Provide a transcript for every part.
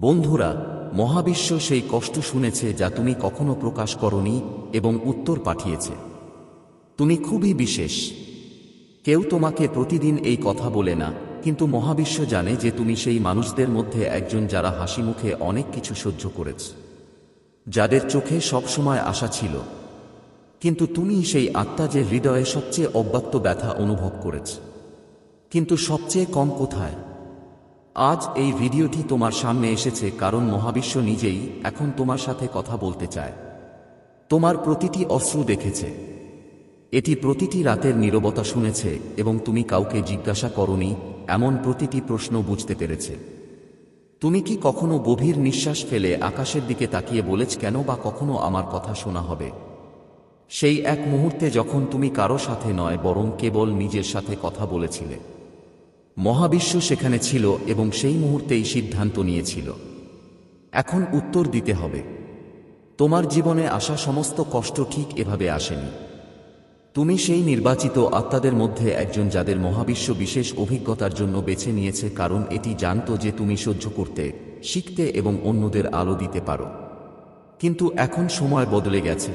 বন্ধুরা, মহাবিশ্ব সেই কষ্ট শুনেছে যা তুমি কখনো প্রকাশ করনি এবং উত্তর পাঠিয়েছে। তুমি খুবই বিশেষ। কেউ তোমাকে প্রতিদিন এই কথা বলে না, কিন্তু মহাবিশ্ব জানে যে তুমি সেই মানুষদের মধ্যে একজন যারা হাসি মুখে অনেক কিছু সহ্য করেছে, যাদের চোখে সবসময় আশা ছিল। কিন্তু তুমি সেই আত্মা যে হৃদয়ে সবচেয়ে অব্যক্ত ব্যথা অনুভব করেছ। কিন্তু সবচেয়ে কম কোথায়? আজ এই ভিডিওটি তোমার সামনে এসেছে কারণ মহাবিশ্ব নিজেই এখন তোমার সাথে কথা বলতে চায়। তোমার প্রতিটি অশ্রু দেখেছে। এটি প্রতিটি রাতের নীরবতা শুনেছে এবং তুমি কাউকে জিজ্ঞাসা করনি, এমন প্রতিটি প্রশ্ন বুঝতে পেরেছে। তুমি কি কখনো গভীর নিঃশ্বাস ফেলে আকাশের দিকে তাকিয়ে বলেছ কেন বা কখনো আমার কথা শোনা হবে? সেই এক মুহূর্তে যখন তুমি কারও সাথে নয়, বরং কেবল নিজের সাথে কথা বলেছিলে। মহাবিশ্ব সেখানে ছিল এবং সেই মুহূর্তেই সিদ্ধান্ত নিয়েছিল। এখন উত্তর দিতে হবে। তোমার জীবনে আসা সমস্ত কষ্ট ঠিক এভাবে আসেনি। তুমি সেই নির্বাচিত আত্মাদের মধ্যে একজন যাদের মহাবিশ্ব বিশেষ অভিজ্ঞতার জন্য বেছে নিয়েছে কারণ এটি জানত যে তুমি সহ্য করতে, শিখতে এবং অন্যদের আলো দিতে পারো। কিন্তু এখন সময় বদলে গেছে।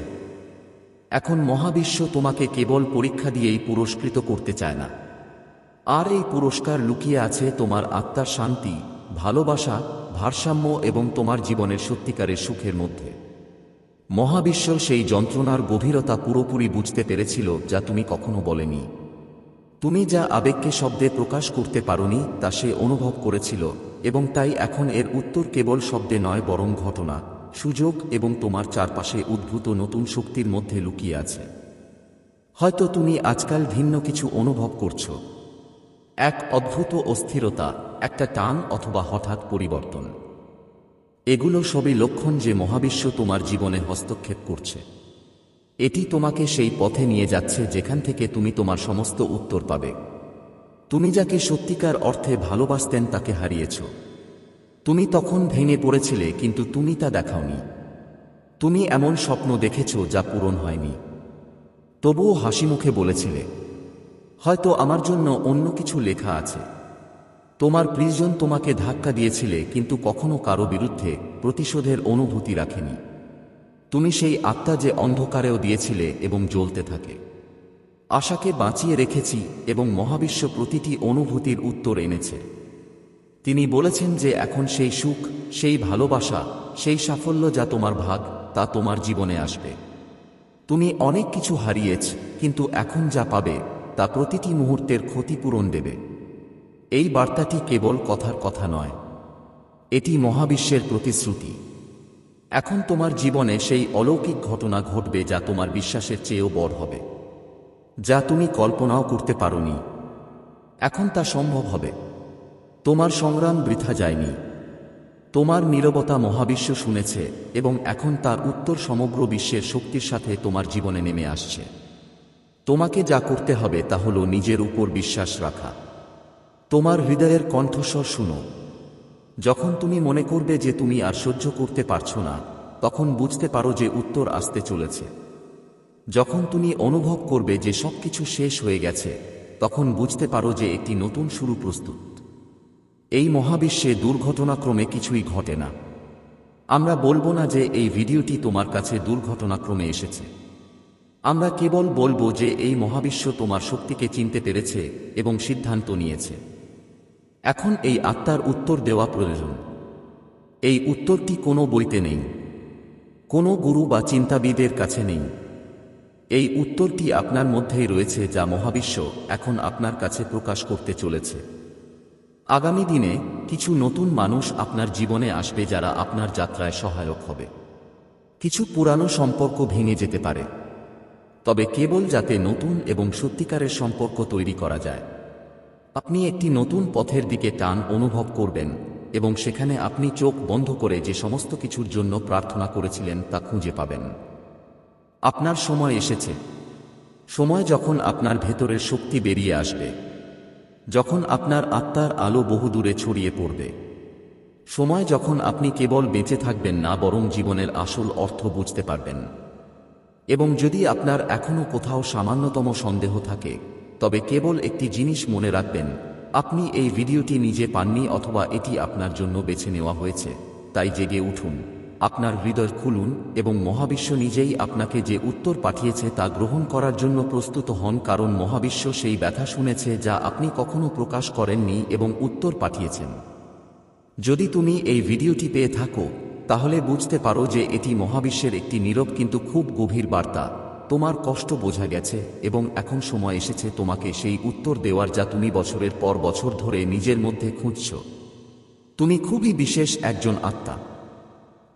এখন মহাবিশ্ব তোমাকে কেবল পরীক্ষা দিয়েই পুরস্কৃত করতে চায় না। আর এই পুরস্কার লুকিয়ে আছে তোমার আত্মার শান্তি, ভালোবাসা, ভারসাম্য এবং তোমার জীবনের সত্যিকারের সুখের মধ্যে। মহাবিশ্ব সেই যন্ত্রণার গভীরতা পুরোপুরি বুঝতে পেরেছিল যা তুমি কখনো বলেনি। তুমি যা আবেগকে শব্দে প্রকাশ করতে পারোনি তা সে অনুভব করেছিল এবং তাই এখন এর উত্তর কেবল শব্দে নয় বরং ঘটনা, সুযোগ এবং তোমার চারপাশে উদ্ভূত নতুন শক্তির মধ্যে লুকিয়ে আছে। হয়তো তুমি আজকাল ভিন্ন কিছু অনুভব করছ। এক অদ্ভুত অস্থিরতা, একটা টান অথবা হঠাৎ পরিবর্তন। এগুলো সবই লক্ষণ যে মহাবিশ্ব তোমার জীবনে হস্তক্ষেপ করছে। এটি তোমাকে সেই পথে নিয়ে যাচ্ছে যেখান থেকে তুমি তোমার সমস্ত উত্তর পাবে। তুমি যাকে সত্যিকার অর্থে ভালোবাসতেন তাকে হারিয়েছ। তুমি তখন ভেঙে পড়েছিলে, কিন্তু তুমি তা দেখাওনি। তুমি এমন স্বপ্ন দেখেছ যা পূরণ হয়নি। তবুও হাসি মুখে বলেছিলে হয়তো আমার জন্য অন্য কিছু লেখা আছে। তোমার প্রিয়জন তোমাকে ধাক্কা দিয়েছিলে, কিন্তু কখনো কারও বিরুদ্ধে প্রতিশোধের অনুভূতি রাখেনি। তুমি সেই আত্মা যে অন্ধকারেও দিয়েছিলে এবং জ্বলতে থাকে। আশাকে বাঁচিয়ে রেখেছি এবং মহাবিশ্ব প্রতিটি অনুভূতির উত্তর এনেছে। তিনি বলেছেন যে এখন সেই সুখ, সেই ভালোবাসা, সেই সাফল্য যা তোমার ভাগ, তা তোমার জীবনে আসবে। তুমি অনেক কিছু হারিয়েছ, কিন্তু এখন যা পাবে তা প্রতিটি মুহূর্তের ক্ষতিপূরণ দেবে। এই বার্তাটি কেবল কথার কথা নয়। এটি মহাবিশ্বের প্রতিশ্রুতি। এখন তোমার জীবনে সেই অলৌকিক ঘটনা ঘটবে যা তোমার বিশ্বাসের চেয়েও বড় হবে, যা তুমি কল্পনাও করতে পারোনি। এখন তা সম্ভব হবে। তোমার সংগ্রাম বৃথা যায়নি। তোমার নীরবতা মহাবিশ্ব শুনেছে এবং এখন তার উত্তর সমগ্র বিশ্বের শক্তির সাথে তোমার জীবনে নেমে আসছে। তোমাকে যা করতে হবে তা হল নিজের উপর বিশ্বাস রাখা। তোমার হৃদয়ের কণ্ঠস্বর শুনো। যখন তুমি মনে করবে যে তুমি আর সহ্য করতে পারছ না, তখন বুঝতে পারো যে উত্তর আসতে চলেছে। যখন তুমি অনুভব করবে যে সবকিছু শেষ হয়ে গেছে, তখন বুঝতে পারো যে একটি নতুন শুরু প্রস্তুত। এই মহাবিশ্বে দুর্ঘটনাক্রমে কিছুই ঘটে না। আমরা বলব না যে এই ভিডিওটি তোমার কাছে দুর্ঘটনাক্রমে এসেছে। আমরা কেবল বলব যে এই মহাবিশ্ব তোমার শক্তিকে চিনতে পেরেছে এবং সিদ্ধান্ত নিয়েছে। এখন এই আত্মার উত্তর দেওয়া প্রয়োজন। এই উত্তরটি কোনো বইতে নেই। কোনো গুরু বা চিন্তাবিদের কাছে নেই। এই উত্তরটি আপনার মধ্যেই রয়েছে যা মহাবিশ্ব এখন আপনার কাছে প্রকাশ করতে চলেছে। আগামী দিনে কিছু নতুন মানুষ আপনার জীবনে আসবে যারা আপনার যাত্রায় সহায়ক হবে। কিছু পুরানো সম্পর্ক ভেঙে যেতে পারে। তবে কেবল যাতে নতুন এবং সত্যিকারের সম্পর্ক তৈরি করা যায়। আপনি একটি নতুন পথের দিকে টান অনুভব করবেন এবং সেখানে আপনি চোখ বন্ধ করে যে সমস্ত কিছুর জন্য প্রার্থনা করেছিলেন তা খুঁজে পাবেন। আপনার সময় এসেছে। সময় যখন আপনার ভেতরের শক্তি বেরিয়ে আসবে। যখন আপনার আত্মার আলো বহুদূরে ছড়িয়ে পড়বে। সময় যখন আপনি কেবল বেঁচে থাকবেন না, বরং জীবনের আসল অর্থ বুঝতে পারবেন। এবং যদি আপনার এখনও কোথাও সামান্যতম সন্দেহ থাকে, তবে কেবল একটি জিনিস মনে রাখবেন, আপনি এই ভিডিওটি নিজে পাননি অথবা এটি আপনার জন্য বেছে নেওয়া হয়েছে, তাই জেগে উঠুন, আপনার হৃদয় খুলুন এবং মহাবিশ্ব নিজেই আপনাকে যে উত্তর পাঠিয়েছে তা গ্রহণ করার জন্য প্রস্তুত হন কারণ মহাবিশ্ব সেই ব্যথা শুনেছে যা আপনি কখনো প্রকাশ করেননি এবং উত্তর পাঠিয়েছেন। যদি তুমি এই ভিডিওটি পেয়ে থাকো তাহলে বুঝতে পারো যে এটি মহাবিশ্বের একটি নীরব কিন্তু খুব গভীর বার্তা। তোমার কষ্ট বোঝা গেছে এবং এখন সময় এসেছে তোমাকে সেই উত্তর দেওয়ার যা তুমি বছরের পর বছর ধরে নিজের মধ্যে খুঁজছ। তুমি খুবই বিশেষ একজন আত্মা।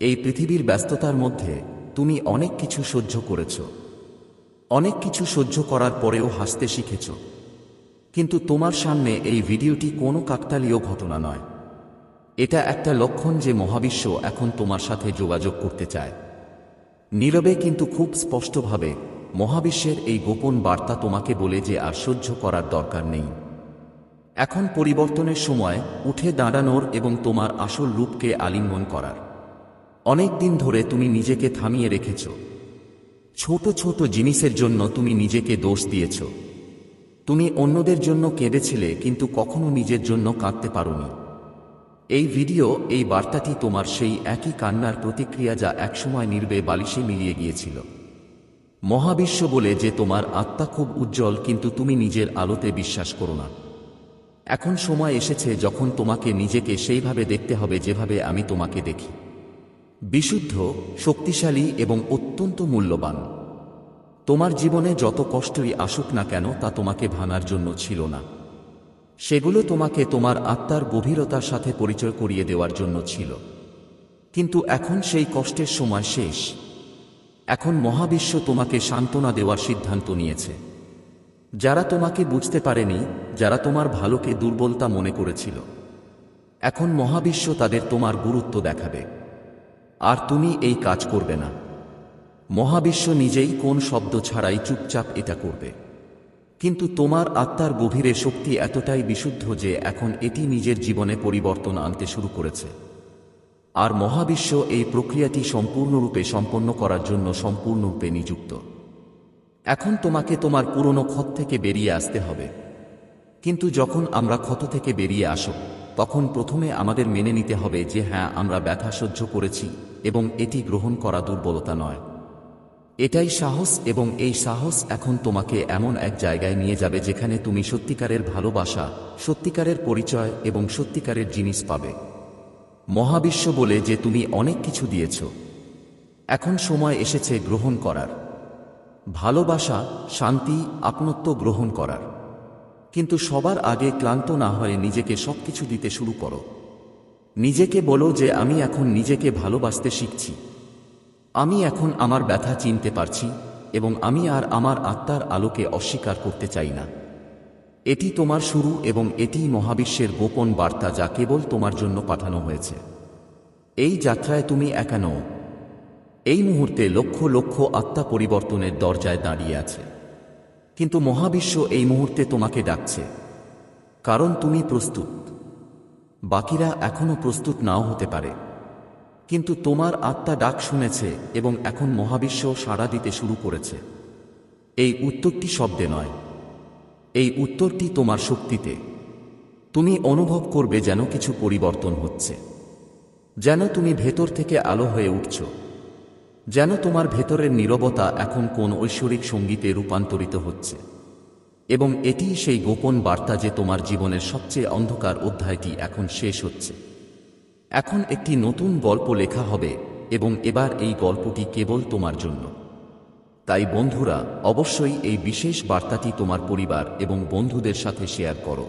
এই পৃথিবীর ব্যস্ততার মধ্যে তুমি অনেক কিছু সহ্য করেছ। অনেক কিছু সহ্য করার পরেও হাসতে শিখেছ। কিন্তু তোমার সামনে এই ভিডিওটি কোনো কাকতালীয় ঘটনা নয়। এটা একটা লক্ষণ যে মহাবিশ্ব এখন তোমার সাথে যোগাযোগ করতে চায়। নীরবে কিন্তু খুব স্পষ্টভাবে মহাবিশ্বের এই গোপন বার্তা তোমাকে বলে যে আর সহ্য করার দরকার নেই। এখন পরিবর্তনের সময় উঠে দাঁড়ানোর এবং তোমার আসল রূপকে আলিঙ্গন করার। অনেক দিন ধরে তুমি নিজেকে থামিয়ে রেখেছ। ছোট ছোট জিনিসের জন্য তুমি নিজেকে দোষ দিয়েছ। তুমি অন্যদের জন্য কেঁদেছিলে কিন্তু কখনো নিজের জন্য কাঁদতে পারোনি। এই ভিডিও, এই বার্তাটি তোমার সেই একই কান্নার প্রতিক্রিয়া যা একসময় নির্বে বালিশে মিলিয়ে গিয়েছিল। মহাবিশ্ব বলে যে তোমার আত্মা খুব উজ্জ্বল, কিন্তু তুমি নিজের আলোতে বিশ্বাস করো না। এখন সময় এসেছে যখন তোমাকে নিজেকে সেইভাবে দেখতে হবে যেভাবে আমি তোমাকে দেখি। বিশুদ্ধ, শক্তিশালী এবং অত্যন্ত মূল্যবান। তোমার জীবনে যত কষ্টই আসুক না কেন, তা তোমাকে ভাঙার জন্য ছিল না। সেগুলো তোমাকে তোমার আত্মার গভীরতার সাথে পরিচয় করিয়ে দেওয়ার জন্য ছিল। কিন্তু এখন সেই কষ্টের সময় শেষ। এখন মহাবিশ্ব তোমাকে সান্ত্বনা দেওয়ার সিদ্ধান্ত নিয়েছে। যারা তোমাকে বুঝতে পারেনি, যারা তোমার ভালোকে দুর্বলতা মনে করেছিল। এখন মহাবিশ্ব তাদের তোমার গুরুত্ব দেখাবে। আর তুমি এই কাজ করবে না। মহাবিশ্ব নিজেই কোন শব্দ ছাড়াই চুপচাপ এটা করবে। কিন্তু তোমার আত্মার গভীরে শক্তি এতটাই বিশুদ্ধ যে এখন এটি নিজের জীবনে পরিবর্তন আনতে শুরু করেছে। আর মহাবিশ্ব এই প্রক্রিয়াটি সম্পূর্ণরূপে সম্পন্ন করার জন্য সম্পূর্ণরূপে নিযুক্ত। এখন তোমাকে তোমার পুরনো ক্ষত থেকে বেরিয়ে আসতে হবে। কিন্তু যখন আমরা ক্ষত থেকে বেরিয়ে আসো তখন প্রথমে আমাদের মেনে নিতে হবে যে হ্যাঁ আমরা ব্যথা সহ্য করেছি এবং এটি গ্রহণ করা দুর্বলতা নয়। এটাই সাহস এবং এই সাহস এখন তোমাকে এমন এক জায়গায় নিয়ে যাবে যেখানে তুমি সত্যিকারের ভালোবাসা, সত্যিকারের পরিচয় এবং সত্যিকারের জিনিস পাবে। মহাবিশ্ব বলে যে তুমি অনেক কিছু দিয়েছ। এখন সময় এসেছে গ্রহণ করার। ভালোবাসা, শান্তি, আপনত্ব গ্রহণ করার। কিন্তু সবার আগে ক্লান্ত না হয়ে নিজেকে সবকিছু দিতে শুরু করো। নিজেকে বলো যে আমি এখন নিজেকে ভালোবাসতে শিখছি। আমি এখন আমার ব্যথা চিনতে পারছি এবং আমি আর আমার আত্মার আলোকে অস্বীকার করতে চাই না। এটি তোমার শুরু এবং এটি মহাবিশ্বের গোপন বার্তা যা কেবল তোমার জন্য পাঠানো হয়েছে। এই যাত্রায় তুমি একা নও। এই মুহূর্তে লক্ষ লক্ষ আত্মা পরিবর্তনের দরজায় দাঁড়িয়ে আছে। কিন্তু মহাবিশ্ব এই মুহূর্তে তোমাকে ডাকছে। কারণ তুমি প্রস্তুত। বাকিরা এখনও প্রস্তুত নাও হতে পারে। কিন্তু তোমার আত্মা ডাক শুনেছে এবং এখন মহাবিশ্ব সাড়া দিতে শুরু করেছে। এই উত্তরটি শব্দে নয়। এই উত্তরটি তোমার শক্তিতে। তুমি অনুভব করবে যেন কিছু পরিবর্তন হচ্ছে। যেন তুমি ভেতর থেকে আলো হয়ে উঠছ। যেন তোমার ভেতরের নীরবতা এখন কোন ঐশ্বরিক সঙ্গীতে রূপান্তরিত হচ্ছে। এবং এটি সেই গোপন বার্তা যে তোমার জীবনের সবচেয়ে অন্ধকার অধ্যায়টি এখন শেষ হচ্ছে। এখন একটি নতুন গল্প লেখা হবে এবং এবার এই গল্পটি কেবল তোমার জন্য। তাই বন্ধুরা, অবশ্যই এই বিশেষ বার্তাটি তোমার পরিবার এবং বন্ধুদের সাথে শেয়ার করো।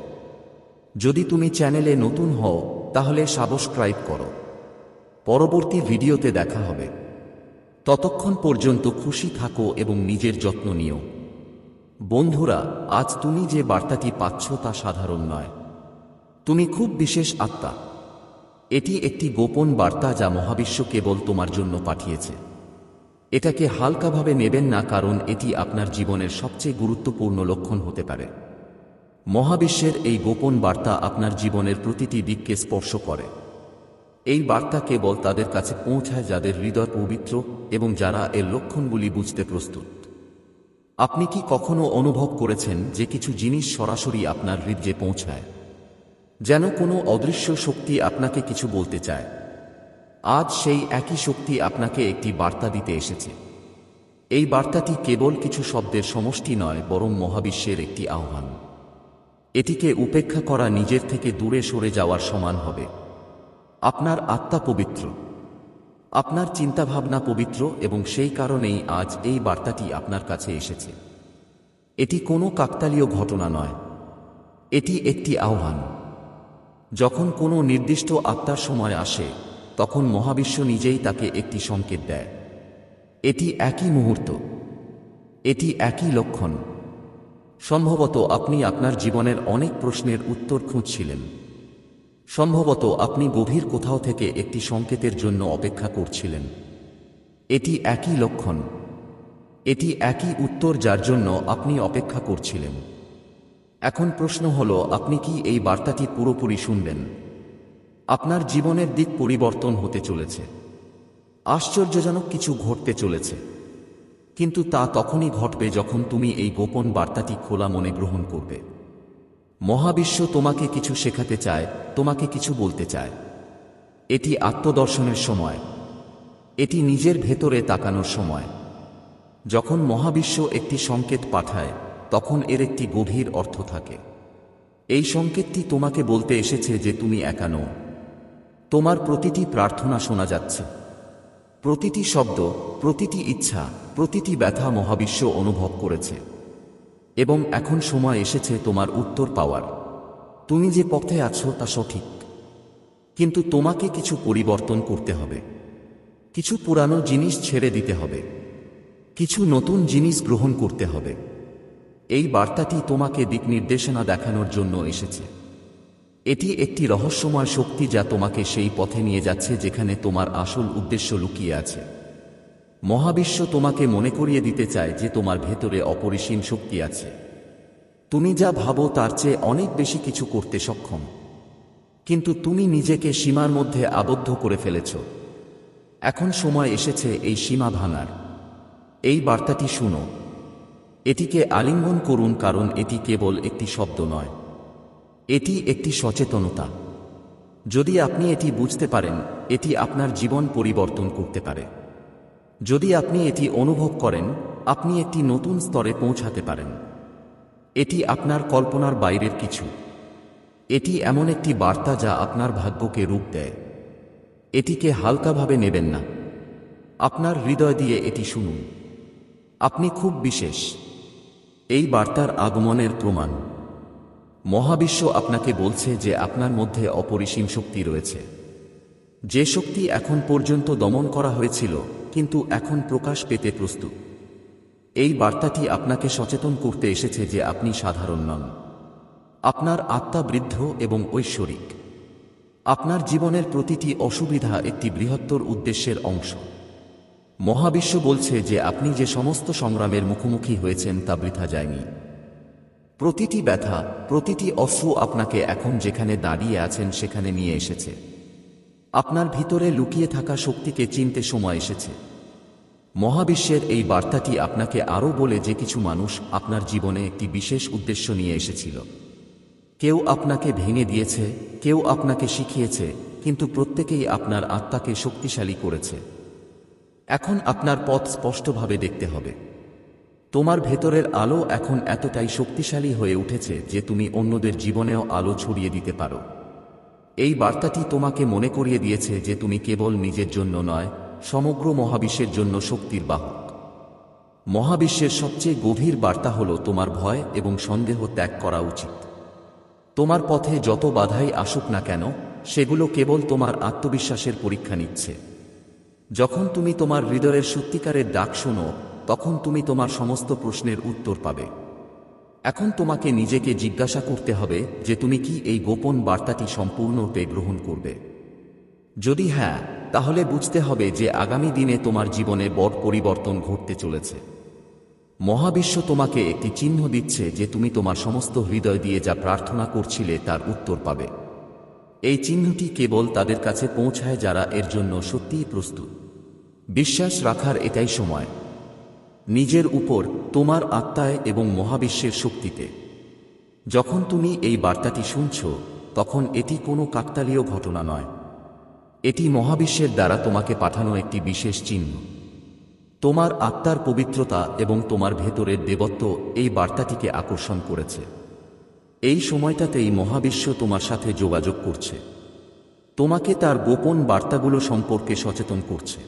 যদি তুমি চ্যানেলে নতুন হও, তাহলে সাবস্ক্রাইব করো। পরবর্তী ভিডিওতে দেখা হবে। ততক্ষণ পর্যন্ত খুশি থাকো এবং নিজের যত্ন নিও। বন্ধুরা, আজ তুমি যে বার্তাটি পাচ্ছ তা সাধারণ নয়। তুমি খুব বিশেষ আত্মা। এটি একটি গোপন বার্তা যা মহাবিশ্ব কেবল তোমার জন্য পাঠিয়েছে। এটাকে হালকাভাবে নেবেন না কারণ এটি আপনার জীবনের সবচেয়ে গুরুত্বপূর্ণ লক্ষণ হতে পারে। মহাবিশ্বের এই গোপন বার্তা আপনার জীবনের প্রতিটি দিককে স্পর্শ করে। এই বার্তা কেবল তাদের কাছে পৌঁছায় যাদের হৃদয় পবিত্র এবং যারা এর লক্ষণগুলি বুঝতে প্রস্তুত। আপনি কি কখনো অনুভব করেছেন যে কিছু জিনিস সরাসরি আপনার হৃদয়ে পৌঁছায়? যেন কোনো অদৃশ্য শক্তি আপনাকে কিছু বলতে চায়। আজ সেই একই শক্তি আপনাকে একটি বার্তা দিতে এসেছে। এই বার্তাটি কেবল কিছু শব্দের সমষ্টি নয়, বরং মহাবিশ্বের একটি আহ্বান। এটিকে উপেক্ষা করা নিজের থেকে দূরে সরে যাওয়ার সমান হবে। আপনার আত্মা পবিত্র। আপনার চিন্তাভাবনা পবিত্র এবং সেই কারণেই আজ এই বার্তাটি আপনার কাছে এসেছে। এটি কোনো কাকতালীয় ঘটনা নয়। এটি একটি আহ্বান। যখন কোনো নির্দিষ্ট আত্মার সময় আসে, তখন মহাবিশ্ব নিজেই তাকে একটি সংকেত দেয়। এটি একই মুহূর্ত। এটি একই লক্ষণ। সম্ভবত আপনি আপনার জীবনের অনেক প্রশ্নের উত্তর খুঁজছিলেন। সম্ভবত আপনি গভীর কোথাও থেকে একটি সংকেতের জন্য অপেক্ষা করছিলেন। এটি একই লক্ষণ। এটি একই উত্তর যার জন্য আপনি অপেক্ষা করছিলেন। এখন প্রশ্ন হল, আপনি কি এই বার্তাটি পুরোপুরি শুনবেন? আপনার জীবনের দিক পরিবর্তন হতে চলেছে। আশ্চর্যজনক কিছু ঘটতে চলেছে। কিন্তু তা তখনই ঘটবে যখন তুমি এই গোপন বার্তাটি খোলা মনে গ্রহণ করবে। মহাবিশ্ব তোমাকে কিছু শেখাতে চায়, তোমাকে কিছু বলতে চায়। এটি আত্মদর্শনের সময়। এটি নিজের ভেতরে তাকানোর সময়। যখন মহাবিশ্ব একটি সংকেত পাঠায় তখন এর একটি গভীর অর্থ থাকে। এই সংকেতটি তোমাকে বলতে এসেছে যে তুমি একা নও। তোমার প্রতিটি প্রার্থনা শোনা যাচ্ছে। প্রতিটি শব্দ, প্রতিটি ইচ্ছা, প্রতিটি ব্যথা মহাবিশ্ব অনুভব করেছে। এবং এখন সময় এসেছে তোমার উত্তর পাওয়ার। তুমি যে পথে আছো তা সঠিক। কিন্তু তোমাকে কিছু পরিবর্তন করতে হবে। কিছু পুরানো জিনিস ছেড়ে দিতে হবে। কিছু নতুন জিনিস গ্রহণ করতে হবে। এই বার্তাটি তোমাকে দিক নির্দেশনা দেখানোর জন্য এসেছে। এটি একটি রহস্যময় শক্তি যা তোমাকে সেই পথে নিয়ে যাচ্ছে যেখানে তোমার আসল উদ্দেশ্য লুকিয়ে আছে। মহাবিশ্ব তোমাকে মনে করিয়ে দিতে চায় যে তোমার ভেতরে অপরিসীম শক্তি আছে। তুমি যা ভাবো তার চেয়ে অনেক বেশি কিছু করতে সক্ষম। কিন্তু তুমি নিজেকে সীমার মধ্যে আবদ্ধ করে ফেলেছ। এখন সময় এসেছে এই সীমা ভাঙার। এই বার্তাটি শুনো। এটিকে আলিঙ্গন করুন কারণ এটি কেবল একটি শব্দ নয়। এটি একটি সচেতনতা। যদি আপনি এটি বুঝতে পারেন, এটি আপনার জীবন পরিবর্তন করতে পারে। যদি আপনি এটি অনুভব করেন, আপনি একটি নতুন স্তরে পৌঁছাতে পারেন। এটি আপনার কল্পনার বাইরের কিছু। এটি এমন একটি বার্তা যা আপনার ভাগ্যকে রূপ দেয়। এটিকে হালকাভাবে নেবেন না। আপনার হৃদয় দিয়ে এটি শুনুন। আপনি খুব বিশেষ। এই বার্তার আগমনের প্রমাণ। মহাবিশ্ব আপনাকে বলছে যে আপনার মধ্যে অপরিসীম শক্তি রয়েছে। যে শক্তি এখন পর্যন্ত দমন করা হয়েছিল, কিন্তু এখন প্রকাশ পেতে প্রস্তুত। এই বার্তাটি আপনাকে সচেতন করতে এসেছে যে আপনি সাধারণ নন। আপনার আত্মা বৃদ্ধ এবং ঐশ্বরিক। আপনার জীবনের প্রতিটি অসুবিধা একটি বৃহত্তর উদ্দেশ্যের অংশ। মহাবিশ্ব বলছে যে আপনি যে সমস্ত সংগ্রামের মুখোমুখি হয়েছেন তা বৃথা যায়নি। প্রতিটি ব্যথা, প্রতিটি অশ্রু আপনাকে এখন যেখানে দাঁড়িয়ে আছেন সেখানে নিয়ে এসেছে। আপনার ভিতরে লুকিয়ে থাকা শক্তিকে চিনতে সময় এসেছে। মহাবিশ্বের এই বার্তাটি আপনাকে আরও বলে যে কিছু মানুষ আপনার জীবনে একটি বিশেষ উদ্দেশ্য নিয়ে এসেছিল। কেউ আপনাকে ভেঙে দিয়েছে, কেউ আপনাকে শিখিয়েছে, কিন্তু প্রত্যেকেই আপনার আত্মাকে শক্তিশালী করেছে। এখন আপনার পথ স্পষ্টভাবে দেখতে হবে। তোমার ভেতরের আলো এখন এতটাই শক্তিশালী হয়ে উঠেছে যে তুমি অন্যদের জীবনেও আলো ছড়িয়ে দিতে পারো। এই বার্তাটি তোমাকে মনে করিয়ে দিয়েছে যে তুমি কেবল নিজের জন্য নয়, সমগ্র মহাবিশ্বের জন্য শক্তির বাহক। মহাবিশ্বের সবচেয়ে গভীর বার্তা হল তোমার ভয় এবং সন্দেহ ত্যাগ করা উচিত। তোমার পথে যত বাধাই আসুক না কেন, সেগুলো কেবল তোমার আত্মবিশ্বাসের পরীক্ষা নিচ্ছে। যখন তুমি তোমার হৃদয়ের সত্যিকারের ডাক শোনো, তখন তুমি তোমার সমস্ত প্রশ্নের উত্তর পাবে। এখন তোমাকে নিজেকে জিজ্ঞাসা করতে হবে যে তুমি কি এই গোপন বার্তাটি সম্পূর্ণরূপে গ্রহণ করবে। যদি হ্যাঁ তাহলে বুঝতে হবে যে আগামী দিনে তোমার জীবনে বড় পরিবর্তন ঘটতে চলেছে। মহাবিশ্ব তোমাকে একটি চিহ্ন দিচ্ছে যে তুমি তোমার সমস্ত হৃদয় দিয়ে যা প্রার্থনা করছিলে তার উত্তর পাবে। এই চিহ্নটি কেবল তাদের কাছে পৌঁছায় যারা এর জন্য সত্যিই প্রস্তুত। বিশ্বাস রাখার এটাই সময়। নিজের উপর, তোমার আত্মায় এবং মহাবিশ্বের শক্তিতে। যখন তুমি এই বার্তাটি শুনছ, তখন এটি কোনো কাকতালীয় ঘটনা নয়। এটি মহাবিশ্বের দ্বারা তোমাকে পাঠানো একটি বিশেষ চিহ্ন। তোমার আত্মার পবিত্রতা এবং তোমার ভেতরের দেবত্ব এই বার্তাটিকে আকর্ষণ করেছে। এই সময়টাতেই মহাবিশ্ব তোমার সাথে যোগাযোগ করছে। তোমাকে তার গোপন বার্তাগুলো সম্পর্কে সচেতন করছে।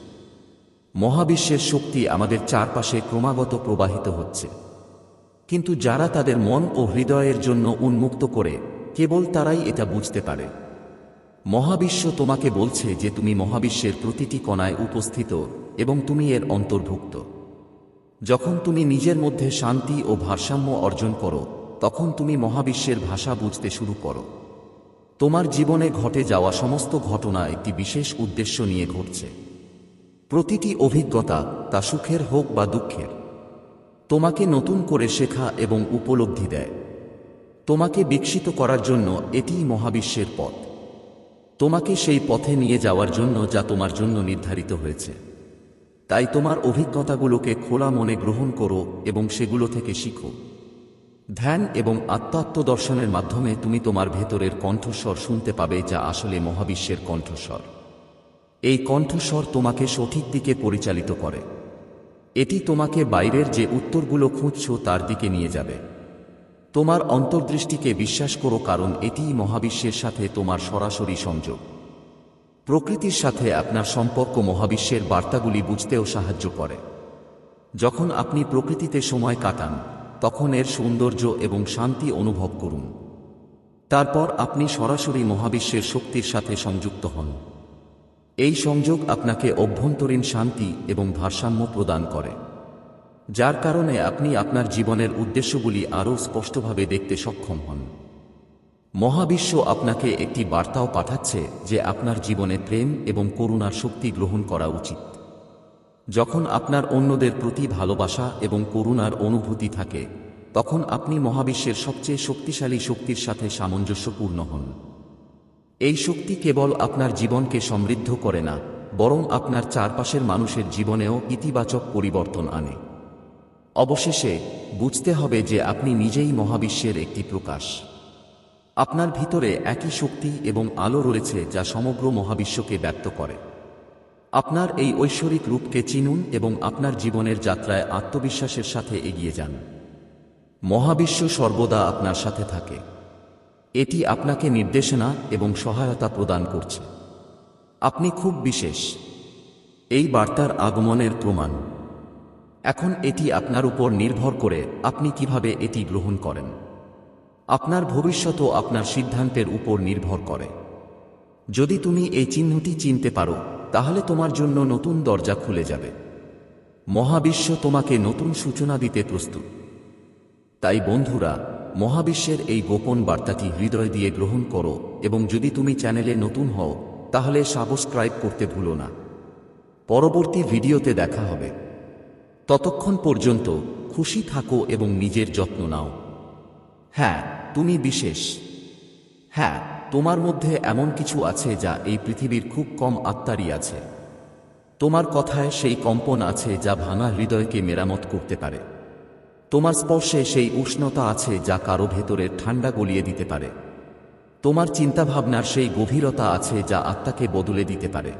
মহাবিশ্বের শক্তি আমাদের চারপাশে ক্রমাগত প্রবাহিত হচ্ছে। কিন্তু যারা তাদের মন ও হৃদয়ের জন্য উন্মুক্ত করে, কেবল তারাই এটা বুঝতে পারে। মহাবিশ্ব তোমাকে বলছে যে তুমি মহাবিশ্বের প্রতিটি কণায় উপস্থিত এবং তুমি এর অন্তর্ভুক্ত। যখন তুমি নিজের মধ্যে শান্তি ও ভারসাম্য অর্জন করো তখন তুমি মহাবিশ্বের ভাষা বুঝতে শুরু করো। তোমার জীবনে ঘটে যাওয়া সমস্ত ঘটনা একটি বিশেষ উদ্দেশ্য নিয়ে ঘটছে। প্রতিটি অভিজ্ঞতা তা সুখের হোক বা দুঃখের। তোমাকে নতুন করে শেখা এবং উপলব্ধি দেয়। তোমাকে বিকশিত করার জন্য এটিই মহাবিশ্বের পথ। তোমাকে সেই পথে নিয়ে যাওয়ার জন্য যা তোমার জন্য নির্ধারিত হয়েছে। তাই তোমার অভিজ্ঞতাগুলোকে খোলা মনে গ্রহণ করো এবং সেগুলো থেকে শিখো। ধ্যান এবং আত্মাত্মদর্শনের মাধ্যমে তুমি তোমার ভেতরের কণ্ঠস্বর শুনতে পাবে যা আসলে মহাবিশ্বের কণ্ঠস্বর। এই কণ্ঠস্বর তোমাকে সঠিক দিকে পরিচালিত করে। এটি তোমাকে বাইরের যে উত্তরগুলো খুঁজছ তার দিকে নিয়ে যাবে। তোমার অন্তর্দৃষ্টিকে বিশ্বাস করো কারণ এটিই মহাবিশ্বের সাথে তোমার সরাসরি সংযোগ। প্রকৃতির সাথে আপনার সম্পর্ক মহাবিশ্বের বার্তাগুলি বুঝতেও সাহায্য করে। যখন আপনি প্রকৃতিতে সময় কাটান তখন এর সৌন্দর্য এবং শান্তি অনুভব করুন। তারপর আপনি সরাসরি মহাবিশ্বের শক্তির সাথে সংযুক্ত হন। এই সংযোগ আপনাকে অভ্যন্তরীণ শান্তি এবং ভারসাম্য প্রদান করে, যার কারণে আপনি আপনার জীবনের উদ্দেশ্যগুলি আরও স্পষ্টভাবে দেখতে সক্ষম হন। মহাবিশ্ব আপনাকে একটি বার্তাও পাঠাচ্ছে যে আপনার জীবনে প্রেম এবং করুণার শক্তি গ্রহণ করা উচিত। যখন আপনার অন্যদের প্রতি ভালোবাসা এবং করুণার অনুভূতি থাকে, তখন আপনি মহাবিশ্বের সবচেয়ে শক্তিশালী শক্তির সাথে সামঞ্জস্যপূর্ণ হন। এই শক্তি কেবল আপনার জীবনকে সমৃদ্ধ করে না, বরং আপনার চারপাশের মানুষের জীবনেও ইতিবাচক পরিবর্তন আনে। অবশেষে, বুঝতে হবে যে আপনি নিজেই মহাবিশ্বের একটি প্রকাশ। আপনার ভিতরে একই শক্তি এবং আলো রয়েছে যা সমগ্র মহাবিশ্বকে ব্যক্ত করে। আপনার এই ঐশ্বরিক রূপকে চিনুন এবং আপনার জীবনের যাত্রায় আত্মবিশ্বাসের সাথে এগিয়ে যান। মহাবিশ্ব সর্বদা আপনার সাথে থাকে। এটি আপনাকে নির্দেশনা এবং সহায়তা প্রদান করছে। আপনি খুব বিশেষ। এই বার্তার আগমনের প্রমাণ। এখন এটি আপনার উপর নির্ভর করে আপনি কীভাবে এটি গ্রহণ করেন। আপনার ভবিষ্যতও আপনার সিদ্ধান্তের উপর নির্ভর করে। যদি তুমি এই চিহ্নটি চিনতে পারো তাহলে তোমার জন্য নতুন দরজা খুলে যাবে। মহাবিশ্ব তোমাকে নতুন সূচনা দিতে প্রস্তুত। তাই বন্ধুরা, মহাবিশ্বের এই গোপন বার্তাটি হৃদয় দিয়ে গ্রহণ করো এবং যদি তুমি চ্যানেলে নতুন হও, তাহলে সাবস্ক্রাইব করতে ভুলো না। পরবর্তী ভিডিওতে দেখা হবে। ততক্ষণ পর্যন্ত খুশি থাকো এবং নিজের যত্ন নাও। হ্যাঁ তুমি বিশেষ। হ্যাঁ তোমার মধ্যে এমন কিছু আছে যা এই পৃথিবীর খুব কম আত্মারই আছে। তোমার কথায় সেই কম্পন আছে যা ভাঙা হৃদয়কে মেরামত করতে পারে। তোমার স্পর্শে সেই উষ্ণতা আছে যা কারও ভেতরের ঠান্ডা গলিয়ে দিতে পারে। তোমার চিন্তাভাবনার সেই গভীরতা আছে যা আত্মাকে বদলে দিতে পারে।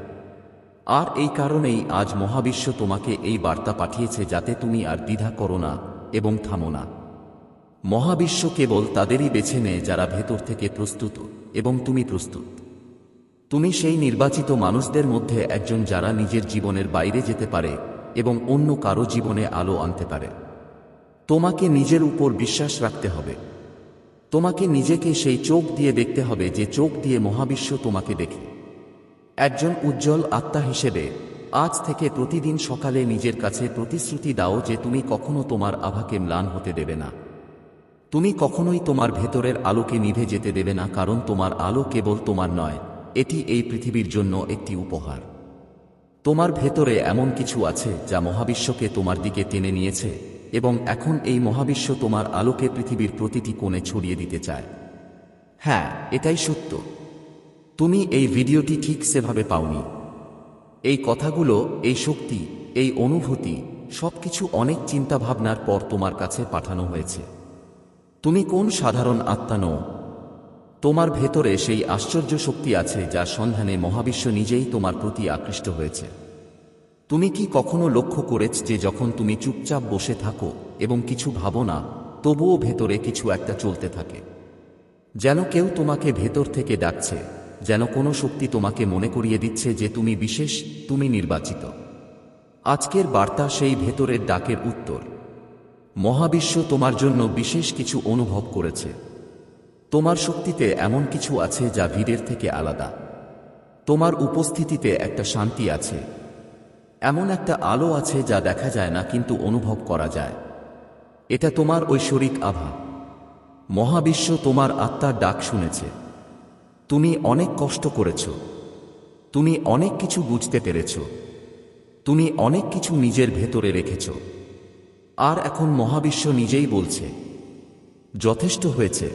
আর এই কারণেই আজ মহাবিশ্ব তোমাকে এই বার্তা পাঠিয়েছে যাতে তুমি আর দ্বিধা করো না এবং থামো না। মহাবিশ্ব কেবল তাদেরই বেছে নেয় যারা ভেতর থেকে প্রস্তুত এবং তুমি প্রস্তুত। তুমি সেই নির্বাচিত মানুষদের মধ্যে একজন যারা নিজের জীবনের বাইরে যেতে পারে এবং অন্য কারও জীবনে আলো আনতে পারে। তোমাকে নিজের উপর বিশ্বাস রাখতে হবে। তোমাকে নিজেকে সেই চোখ দিয়ে দেখতে হবে যে চোখ দিয়ে মহাবিশ্ব তোমাকে দেখে। একজন উজ্জ্বল আত্মা হিসেবে আজ থেকে প্রতিদিন সকালে নিজের কাছে প্রতিশ্রুতি দাও যে তুমি কখনো তোমার আভাকে ম্লান হতে দেবে না। তুমি কখনোই তোমার ভেতরের আলোকে নিভে যেতে দেবে না, কারণ তোমার আলো কেবল তোমার নয়, এটি এই পৃথিবীর জন্য একটি উপহার। তোমার ভেতরে এমন কিছু আছে যা মহাবিশ্বকে তোমার দিকে টেনে নিয়েছে, এবং এখন এই মহাবিশ্ব তোমার আলোকে পৃথিবীর প্রতিটি কোণে ছড়িয়ে দিতে চায়। হ্যাঁ এটাই সত্য। তুমি এই ভিডিওটি ঠিক সেভাবে পাওনি। এই কথাগুলো, এই শক্তি, এই অনুভূতি, সবকিছু অনেক চিন্তাভাবনার পর তোমার কাছে পাঠানো হয়েছে। তুমি কোন সাধারণ আত্মা নও। তোমার ভেতরে সেই আশ্চর্য শক্তি আছে যার সন্ধানে মহাবিশ্ব নিজেই তোমার প্রতি আকৃষ্ট হয়েছে। তুমি কি কখনো লক্ষ্য করেছ যে যখন তুমি চুপচাপ বসে থাকো এবং কিছু ভাবো না, তবুও ভেতরে কিছু একটা চলতে থাকে? যেন কেউ তোমাকে ভেতর থেকে ডাকছে, যেন কোনো শক্তি তোমাকে মনে করিয়ে দিচ্ছে যে তুমি বিশেষ, তুমি নির্বাচিত। আজকের বার্তা সেই ভেতরের ডাকের উত্তর। মহাবিশ্ব তোমার জন্য বিশেষ কিছু অনুভব করেছে। তোমার শক্তিতে এমন কিছু আছে যা ভিড়ের থেকে আলাদা। তোমার উপস্থিতিতে একটা শান্তি আছে। এমন একটা আলো আছে যা দেখা যায় না কিন্তু অনুভব করা যায়। এটা তোমার ঐশ্বরিক আভা। মহাবিশ্ব তোমার আত্মার ডাক শুনেছে। তুমি অনেক কষ্ট করেছ। তুমি অনেক কিছু বুঝতে পেরেছ। তুমি অনেক কিছু নিজের ভেতরে রেখেছ। আর এখন মহাবিশ্ব নিজেই বলছে, যথেষ্ট হয়েছে।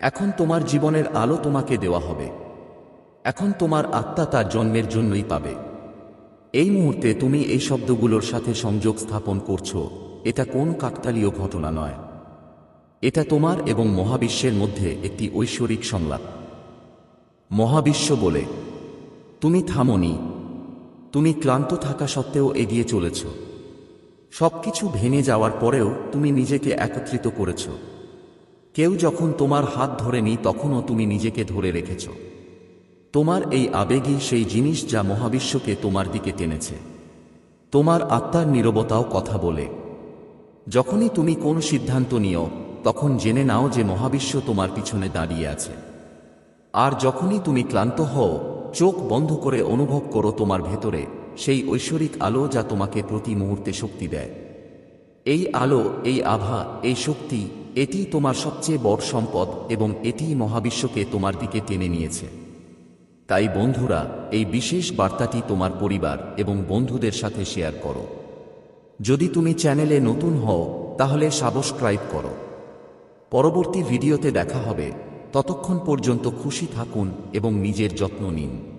এখন তোমার জীবনের আলো তোমাকে দেওয়া হবে। এখন তোমার আত্মা তার জন্মের জন্যই পাবে। এই মুহূর্তে তুমি এই শব্দগুলোর সাথে সংযোগ স্থাপন করছ, এটা কোন কাকতালীয় ঘটনা নয়। এটা তোমার এবং মহাবিশ্বের মধ্যে একটি ঐশ্বরিক সংলাপ। মহাবিশ্ব বলে, তুমি থামনি। তুমি ক্লান্ত থাকা সত্ত্বেও এগিয়ে চলেছ। সবকিছু ভেঙে যাওয়ার পরেও তুমি নিজেকে একত্রিত করেছ। কেউ যখন তোমার হাত ধরেনি, তখনও তুমি নিজেকে ধরে রেখেছ। তোমার এই আবেগই সেই জিনিস যা মহাবিশ্বকে তোমার দিকে টেনেছে। তোমার আত্মার নীরবতাও কথা বলে। যখনই তুমি কোন সিদ্ধান্ত নিও, তখন জেনে নাও যে মহাবিশ্ব তোমার পিছনে দাঁড়িয়ে আছে। আর যখনই তুমি ক্লান্ত হও, চোখ বন্ধ করে অনুভব করো তোমার ভেতরে সেই ঐশ্বরিক আলো যা তোমাকে প্রতি মুহূর্তে শক্তি দেয়। এই আলো, এই আভা, এই শক্তি, এটি তোমার সবচেয়ে বড় সম্পদ এবং এটি মহাবিশ্বকে তোমার দিকে টেনে নিয়েছে। তাই বন্ধুরা, এই বিশেষ বার্তাটি তোমার পরিবার এবং বন্ধুদের সাথে শেয়ার করো। যদি তুমি চ্যানেলে নতুন হও, তাহলে সাবস্ক্রাইব করো। পরবর্তী ভিডিওতে দেখা হবে। ততক্ষণ পর্যন্ত খুশি থাকুন এবং নিজের যত্ন নিন।